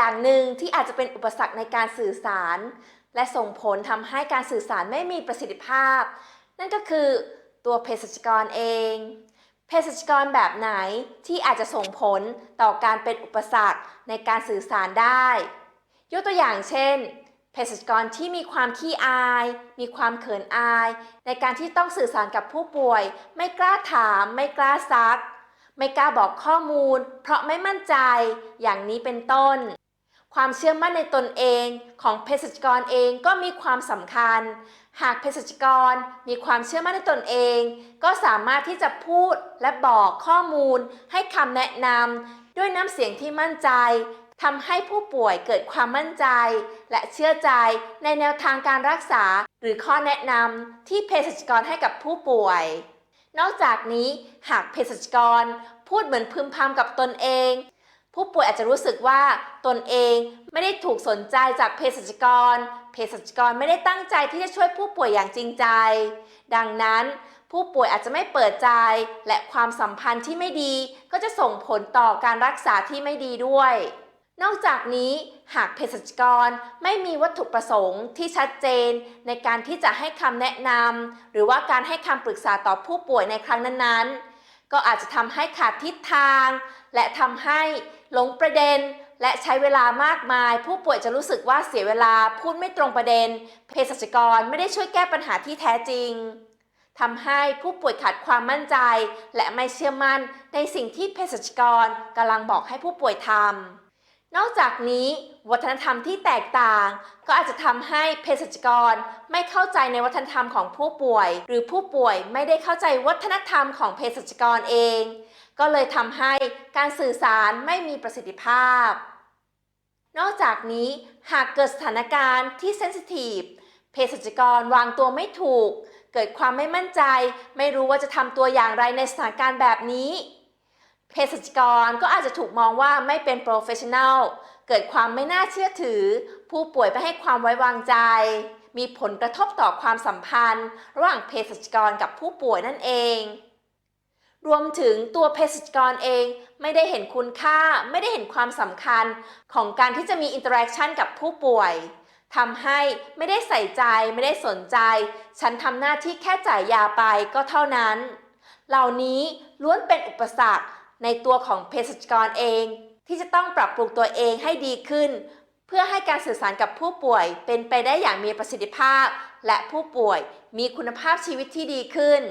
อย่างหนึ่งที่อาจจะเป็นอุปสรรคในการสื่อสาร และส่งผลทำให้การสื่อสารไม่มีประสิทธิภาพ นั่นก็คือตัวเภสัชกรเองเภสัชกรแบบไหนที่อาจจะส่งผลต่อการเป็นอุปสรรคในการสื่อสารได้ ยกตัวอย่างเช่นเภสัชกรที่มีความขี้อาย มีความเขินอาย ในการที่ต้องสื่อสารกับผู้ป่วย ไม่กล้าถาม ไม่กล้าซัก ไม่กล้าบอกข้อมูล เพราะไม่มั่นใจอย่างนี้เป็นต้น ความเชื่อมั่นในตนเองของเภสัชกรเองก็มีความสำคัญ หากเภสัชกรมีความเชื่อมั่นในตนเอง ก็สามารถที่จะพูดและบอกข้อมูล ให้คำแนะนำด้วยน้ำเสียงที่มั่นใจทำให้ผู้ป่วยเกิดความมั่นใจ และเชื่อใจในแนวทางการรักษา หรือข้อแนะนำที่เภสัชกรให้กับผู้ป่วย นอกจากนี้หากเภสัชกรพูดเหมือนพึมพำกับตนเอง ผู้ป่วยอาจจะรู้สึกว่าตนเองไม่ได้ถูกสนใจจากเภสัชกร เภสัชกรไม่ได้ตั้งใจที่จะช่วยผู้ป่วยอย่างจริงใจ ดังนั้นผู้ป่วยอาจจะไม่เปิดใจ และความสัมพันธ์ที่ไม่ดีก็จะส่งผลต่อการรักษาที่ไม่ดีด้วย นอกจากนี้หากเภสัชกรไม่มีวัตถุประสงค์ที่ชัดเจน ในการที่จะให้คำแนะนำหรือว่าการให้คำปรึกษาต่อผู้ป่วยในครั้งนั้นๆ ก็อาจจะทำให้ขาดทิศทาง และทำให้หลงประเด็น และใช้เวลามากมาย ผู้ป่วยจะรู้สึกว่าเสียเวลาพูดไม่ตรงประเด็นเภสัชกรไม่ได้ช่วยแก้ปัญหาที่แท้จริงทำให้ผู้ป่วยขาดความมั่นใจ และไม่เชื่อมั่นในสิ่งที่เภสัชกรกำลังบอกให้ผู้ป่วยทำ นอกจากนี้วัฒนธรรมที่แตกต่าง ก็อาจจะทำให้เภสัชกรไม่เข้าใจในวัฒนธรรมของผู้ป่วย หรือผู้ป่วยไม่ได้เข้าใจวัฒนธรรมของเภสัชกรเอง ก็เลยทำให้การสื่อสารไม่มีประสิทธิภาพ นอกจากนี้หากเกิดสถานการณ์ที่เซนซิทีฟเภสัชกรวางตัวไม่ถูก เกิดความไม่มั่นใจ ไม่รู้ว่าจะทำตัวอย่างไรในสถานการณ์แบบนี้ เภสัชกรก็อาจจะถูกมองว่าไม่เป็นโปรเฟชชั่น a ลเกิดความไม่น่าเชื่อถือ ผู้ป่วยไม่ให้ความไว้วางใจ มีผลกระทบต่อความสัมพันธ์ ระหว่างเภสัชกรกับผู้ป่วยนั่นเอง รวมถึงตัวเภสัชกรเองไม่ได้เห็นคุณค่าไม่ได้เห็นความสำคัญของการที่จะมีอินเตอร์แอคชั่นกับผู้ป่วยทำให้ไม่ได้ใส่ใจไม่ได้สนใจ ฉันทำหน้าที่แค่จ่ายยาไปก็เท่านั้น เหล่านี้ล้วนเป็นอุปสรรค ในตัวของเภสัชกรเอง ที่จะต้องปรับปรุงตัวเองให้ดีขึ้น เพื่อให้การสื่อสารกับผู้ป่วย เป็นไปได้อย่างมีประสิทธิภาพ และผู้ป่วยมีคุณภาพชีวิตที่ดีขึ้น